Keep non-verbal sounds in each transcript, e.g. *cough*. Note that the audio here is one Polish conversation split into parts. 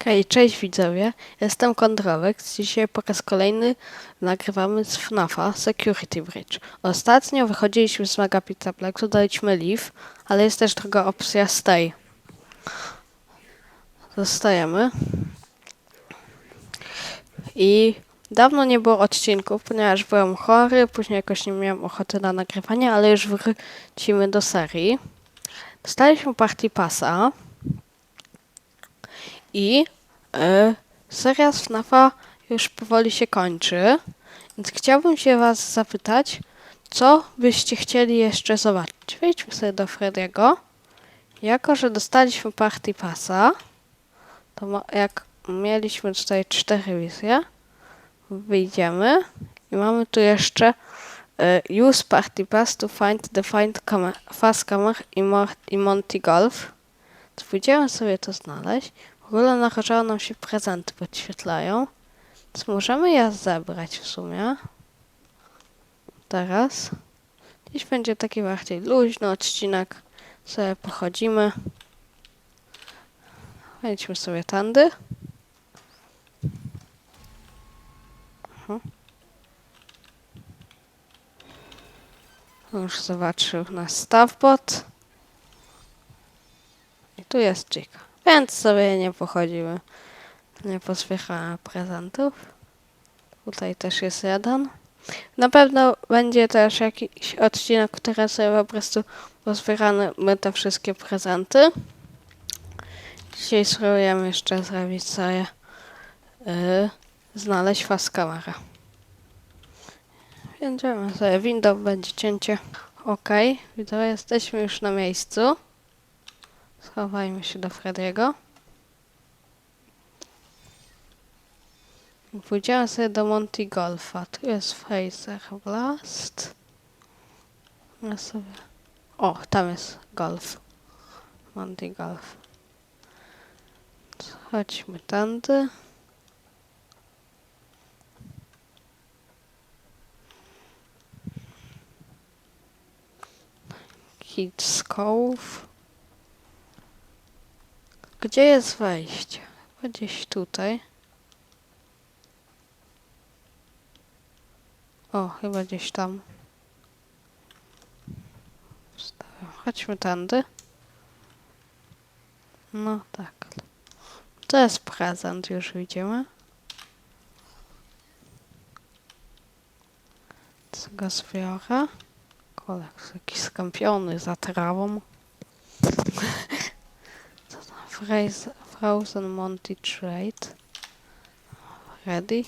Okej, cześć widzowie, jestem Kontrowex. Dzisiaj po raz kolejny nagrywamy z FNAFa Security Bridge. Ostatnio wychodziliśmy z Megapizaplexu, daliśmy leave, ale jest też druga opcja stay. Zostajemy. I dawno nie było odcinków, ponieważ byłem chory, później jakoś nie miałem ochoty na nagrywanie, ale już wrócimy do serii. Dostaliśmy Party Passa. I e, seria FNAFa już powoli się kończy, więc chciałbym się Was zapytać, co byście chcieli jeszcze zobaczyć. Wejdźmy sobie do Frediego. Jako, że dostaliśmy Party Passa, to ma, jak mieliśmy tutaj cztery wizje, wyjdziemy i mamy tu jeszcze e, Use Party Pass to find the find camera, fast camera i, i Monty Golf. To pójdziemy sobie to znaleźć. W ogóle nacharzało nam się prezenty podświetlają. Więc możemy je zebrać w sumie. Teraz. Dziś będzie taki bardziej luźny odcinek. Sobie pochodzimy. Wejdźmy sobie tandy. Mhm. Już zobaczył nas Stavbot. I tu jest Chica. Więc sobie nie pochodzimy. Nie pozbieramy prezentów. Tutaj też jest jeden. Na pewno będzie też jakiś odcinek, który sobie po prostu pozbieramy my te wszystkie prezenty. Dzisiaj spróbujemy jeszcze zrobić sobie yy, znaleźć fast kamerę. Będziemy sobie window, będzie cięcie. Ok, widzę, jesteśmy już na miejscu. Schowajmy się do Frediego. Pójdziemy sobie do Monty Golfa. Tu jest Fraser Blast. Ja sobie... O, tam jest golf. Monty Golf. Chodźmy tędy. Kids Cove. Gdzie jest wejście? Gdzieś tutaj. O, chyba gdzieś tam. Chodźmy tędy. No tak. To jest prezent, już widzimy. Co go zbiorę? Kolek jakiś skąpiony za trawą. Frozen Monty Trade. Ready?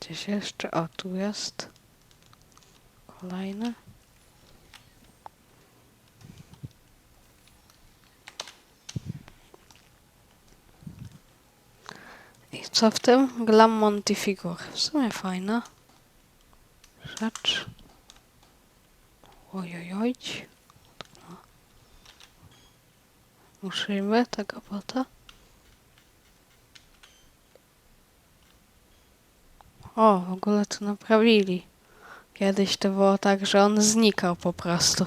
Gdzieś jeszcze? O, tu jest. Kolejny. I co w tym? Glam Monty Figure. W sumie fajna rzecz. Ojojojć. No. Musimy tego bota. O, w ogóle to naprawili. Kiedyś to było tak, że on znikał po prostu.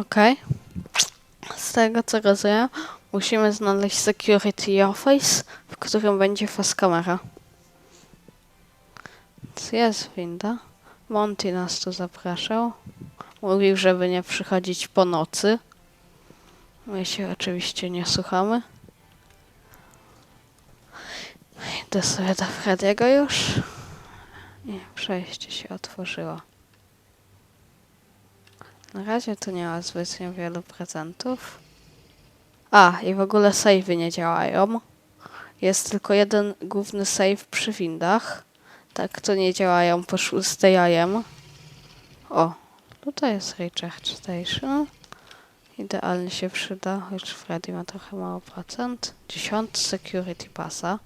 Okej. Z tego co rozumiem, musimy znaleźć security office, w którym będzie fast kamera. Jest winda. Monty nas tu zapraszał. Mówił, żeby nie przychodzić po nocy. My się oczywiście nie słuchamy. Idę sobie do Frediego już. I przejście się otworzyło. Na razie tu nie ma zbytnio wielu prezentów. A, i w ogóle savey nie działają. Jest tylko jeden główny save przy windach. Tak, to nie działają po 6 AM. O, tutaj jest Recharge Station. Idealnie się przyda, choć Freddy ma trochę mało procent. 10 Security Passa.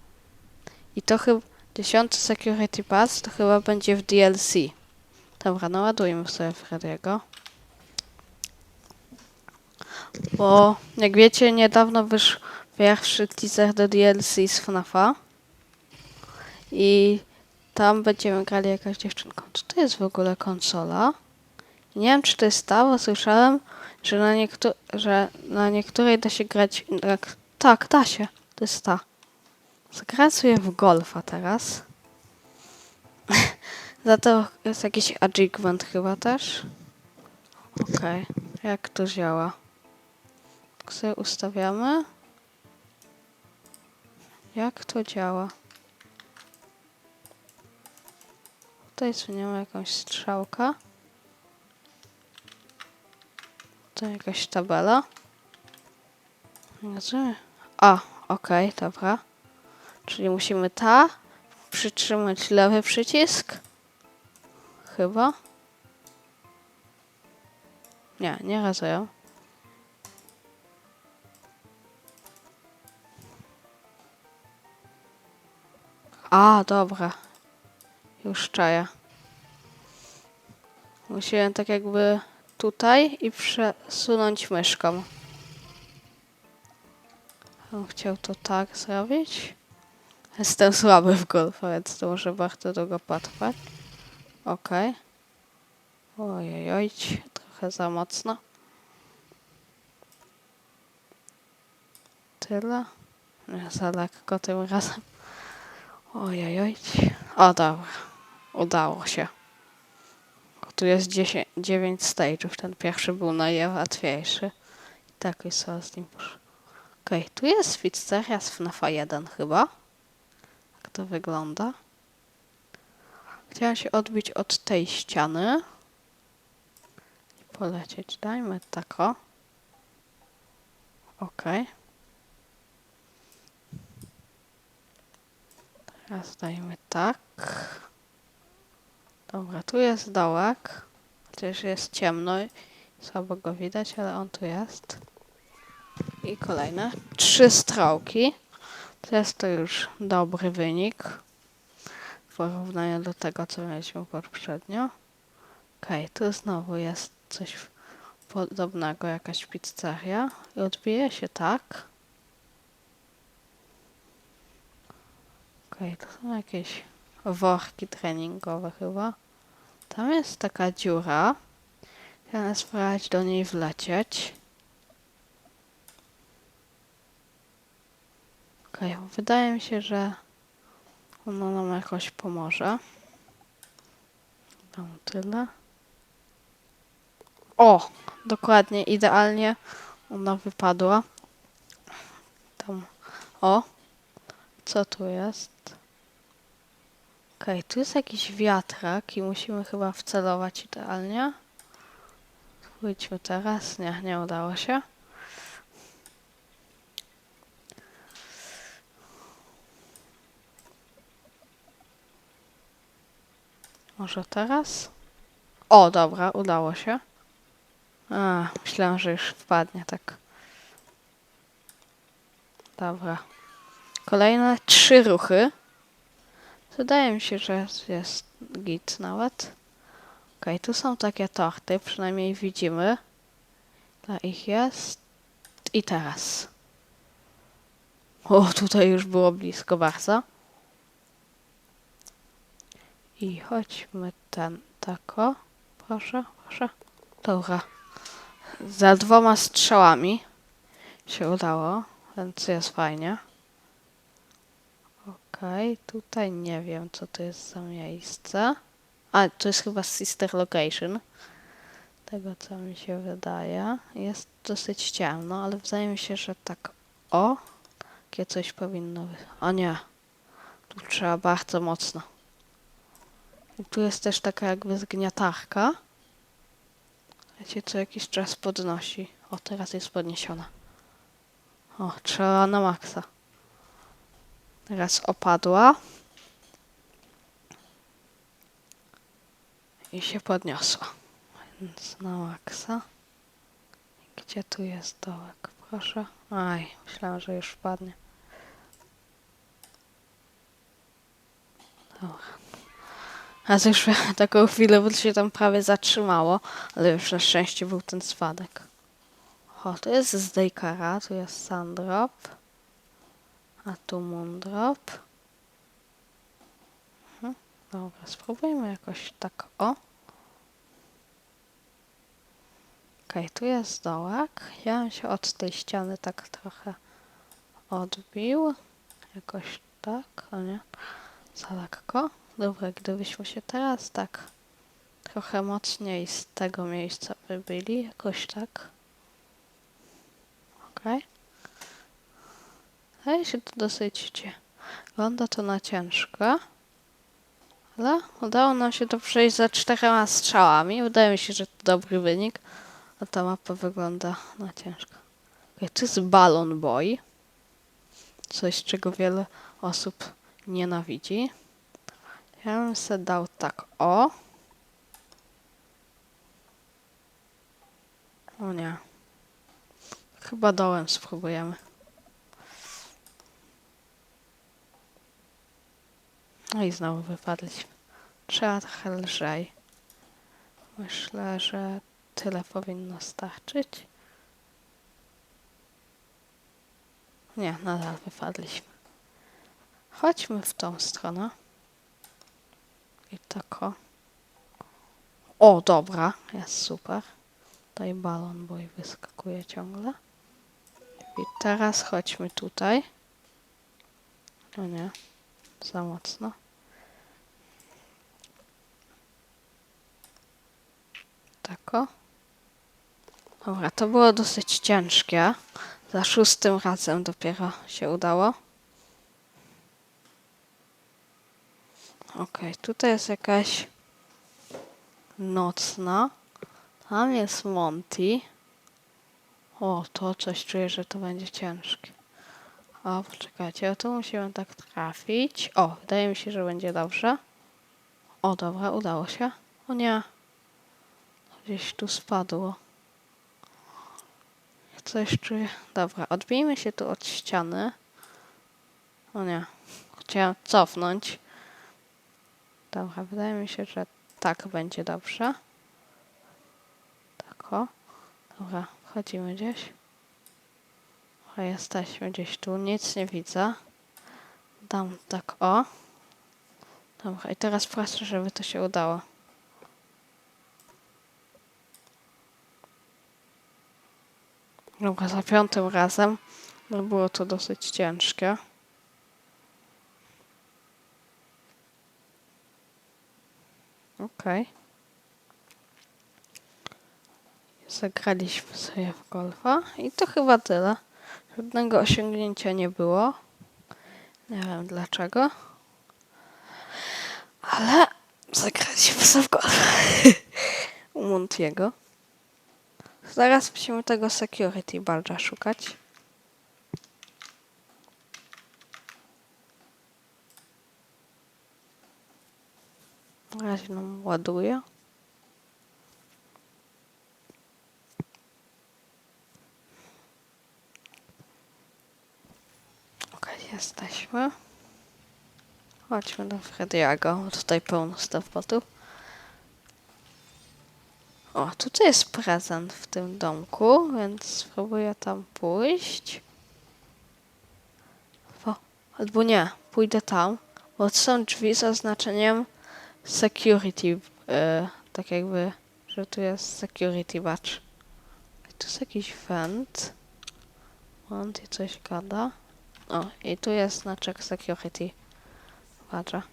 I to chyba Dziesiąty Security Pass to chyba będzie w DLC. Dobra, no ładujmy sobie Frediego. Bo jak wiecie, niedawno wyszł pierwszy teaser do DLC z FNAFa. I tam będziemy grali jakąś dziewczynką. Czy to jest w ogóle konsola? Nie wiem, czy to jest ta, bo słyszałem, że na, niektó- że na niektórej da się grać. Tak, da się. To jest ta. Sobie w golfa teraz. *laughs* Za to jest jakiś achievement chyba też. Okej, jak to działa? Sobie ustawiamy. Jak to działa? Tutaj suniemy jakąś strzałkę. To jakaś tabela. Rozumiem. A, okej, dobra. Czyli musimy ta przytrzymać lewy przycisk. Chyba. Nie, nie rozumiem. A, dobra. Już czaję. Musiałem tak jakby tutaj i przesunąć myszką. Bym chciał to tak zrobić. Jestem słaby w golfa, więc to może bardzo długo potrwać. Okej. Ojej, trochę za mocno. Tyle. Za lekko tym razem. Ojej, o dobra. Udało się. Tu jest 10, 9 stage'ów. Ten pierwszy był najłatwiejszy. I tak już sobie z nim poszło. Okej, tu jest pizzeria z FNAFa 1 chyba. Jak to wygląda? Chciałam się odbić od tej ściany. I polecieć. Dajmy tak o. Okej. Teraz dajmy tak. Dobra, tu jest dołek. Chociaż jest ciemno i słabo go widać, ale on tu jest. I kolejne. Trzy strzałki. To jest to już dobry wynik. W porównaniu do tego, co mieliśmy poprzednio. Okej, tu znowu jest coś podobnego, jakaś pizzeria. I odbije się tak. Okej, to są jakieś worki treningowe chyba. Tam jest taka dziura. Chciałem spróbować do niej wlecieć. Okej, wydaje mi się, że ono nam jakoś pomoże. Dam tyle. O! Dokładnie, idealnie ona wypadła. Tam. O! Co tu jest? Okej, tu jest jakiś wiatrak i musimy chyba wcelować idealnie. Pójdźmy teraz. Nie, nie udało się. Może teraz? O, dobra, udało się. A, myślałam, że już wpadnie tak. Dobra. Kolejne trzy ruchy. Wydaje mi się, że jest git nawet. Okej, tu są takie torty, przynajmniej widzimy. Ile ich jest. I teraz. O, tutaj już było blisko bardzo. I chodźmy ten, tako. Proszę, proszę. Dobra. Za dwoma strzałami się udało, więc jest fajnie. Okej, tutaj nie wiem, co to jest za miejsce. A, to jest chyba Sister Location. Tego, co mi się wydaje. Jest dosyć ciemno, ale wydaje mi się, że tak o, takie coś powinno być. O nie, tu trzeba bardzo mocno. I tu jest też taka jakby zgniatarka. Wiecie, co jakiś czas podnosi. O, teraz jest podniesiona. O, trzeba na maksa. Teraz opadła. I się podniosła. Więc na maksa. Gdzie tu jest dołek? Proszę. Aj, myślałam, że już wpadnie. Dobra. A to już *laughs* taką chwilę, bo się tam prawie zatrzymało, ale już na szczęście był ten spadek. O, tu jest z Dejkara, tu jest Sandrop, a tu Moondrop. Mhm. Dobra, spróbujmy jakoś tak, o. Okej, tu jest dołek. Ja bym się od tej ściany tak trochę odbił. Jakoś tak, o nie? Za lekko. Dobra, gdybyśmy się teraz tak trochę mocniej z tego miejsca wybili, jakoś tak. Okej. Wydaje się to dosyć. Wygląda to na ciężko. Ale udało nam się to przejść za czterema strzałami. Wydaje mi się, że to dobry wynik. A ta mapa wygląda na ciężko. Okay, to jest Balloon Boy. Coś, czego wiele osób nienawidzi. Ja bym se dał tak o. O nie. Chyba dołem spróbujemy. No i znowu wypadliśmy. Trzeba trochę lżej. Myślę, że tyle powinno starczyć. Nie, nadal wypadliśmy. Chodźmy w tą stronę. I tak o. Dobra, jest super. Tutaj balon boy wyskakuje ciągle. I teraz chodźmy tutaj. O nie, za mocno. Tak o. Dobra, to było dosyć ciężkie. Za szóstym razem dopiero się udało. Okej, tutaj jest jakaś nocna. Tam jest Monty. O, to coś czuję, że to będzie ciężkie. O, poczekajcie, tu musimy tak trafić. O, wydaje mi się, że będzie dobrze. O, dobra, udało się. O nie. Gdzieś tu spadło. Coś czuję. Dobra, odbijmy się tu od ściany. O nie. Chciałem cofnąć. Dobra, wydaje mi się, że tak będzie dobrze. Tak o. Dobra, wchodzimy gdzieś. O, jesteśmy gdzieś tu, nic nie widzę. Dam tak o. Dobra, i teraz proszę, żeby to się udało. Dobra, za piątym razem. No było to dosyć ciężkie. Okej. Zagraliśmy sobie w golfa i to chyba tyle. Żadnego osiągnięcia nie było. Nie wiem dlaczego. Ale zagraliśmy sobie w golfa *laughs* u Montiego. Zaraz musimy tego security badge'a szukać. Na nam ładuje. Okej, jesteśmy. Chodźmy do Frediago. bo Tutaj pełno stopotów. O, tutaj jest prezent w tym domku, więc spróbuję tam pójść. O, albo nie, pójdę tam, bo są drzwi z oznaczeniem security, e, tak jakby, że tu jest security badge. I tu jest jakiś vent. On tu coś gada. O, i tu jest znaczek security badge'a.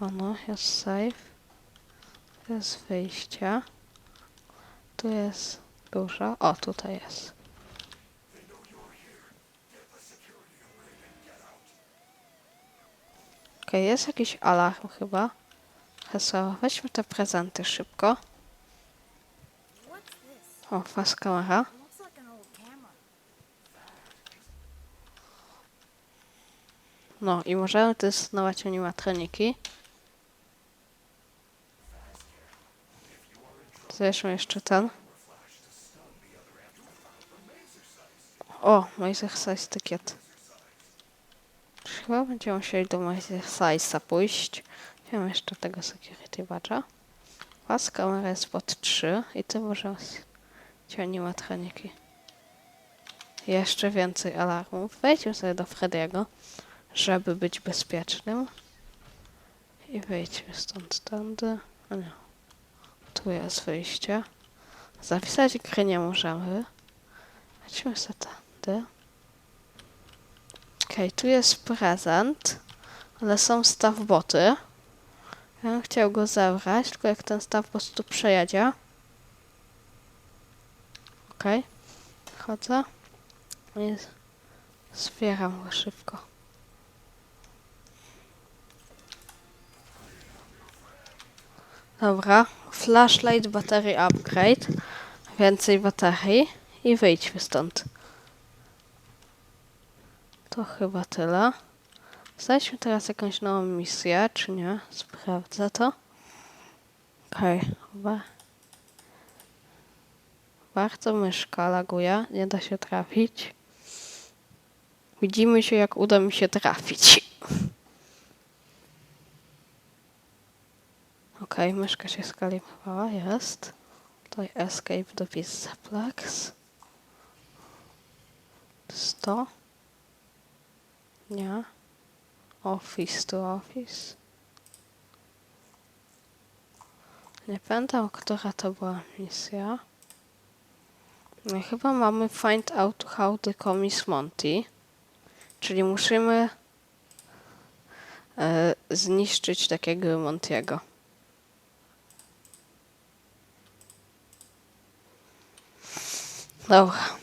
Ono jest safe. Tu jest wyjście. Tu jest dużo. O, tutaj jest. Okej, jest jakiś alarm chyba. Hesła, weźmy te prezenty szybko. O, fast kamera. No i możemy testować animatroniki. Zbierzmy jeszcze ten. O, my exercise ticket. Chyba będziemy musieli do my exercise'a pójść. Mam jeszcze tego security badge'a. Was kamera jest pod 3 i ty może ci animatroniki. Jeszcze więcej alarmów. Wejdźmy sobie do Frediego, żeby być bezpiecznym. I wejdźmy stąd tędy. O nie. Tu jest wyjście. Zapisać gry nie możemy. Wejdźmy sobie tędy. Okej, tu jest prezent, ale są staw boty. Ja bym chciał go zabrać, tylko jak ten staw po prostu przejedzie. Okej, chodzę. I z- zbieram go szybko. Dobra, flashlight battery upgrade. Więcej baterii i wyjdźmy stąd. To chyba tyle. Znajdźmy teraz jakąś nową misję, czy nie? Sprawdzę to. Okej, chyba. Bardzo myszka laguje, nie da się trafić. Widzimy się, jak uda mi się trafić. Okej, myszka się skalibrowała, jest. Tutaj escape do Pizzaplex. 100. Nie. Office to office. Nie pamiętam, która to była misja. No, chyba mamy find out how the comics Monty. Czyli musimy e, zniszczyć takiego Montiego. Dobra.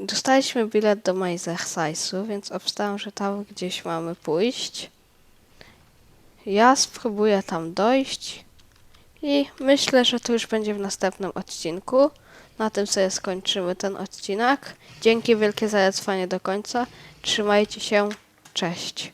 Dostaliśmy bilet do Exercise'u, więc obstałem, że tam gdzieś mamy pójść. Ja spróbuję tam dojść i myślę, że to już będzie w następnym odcinku. Na tym sobie skończymy ten odcinek. Dzięki wielkie za do końca. Trzymajcie się. Cześć.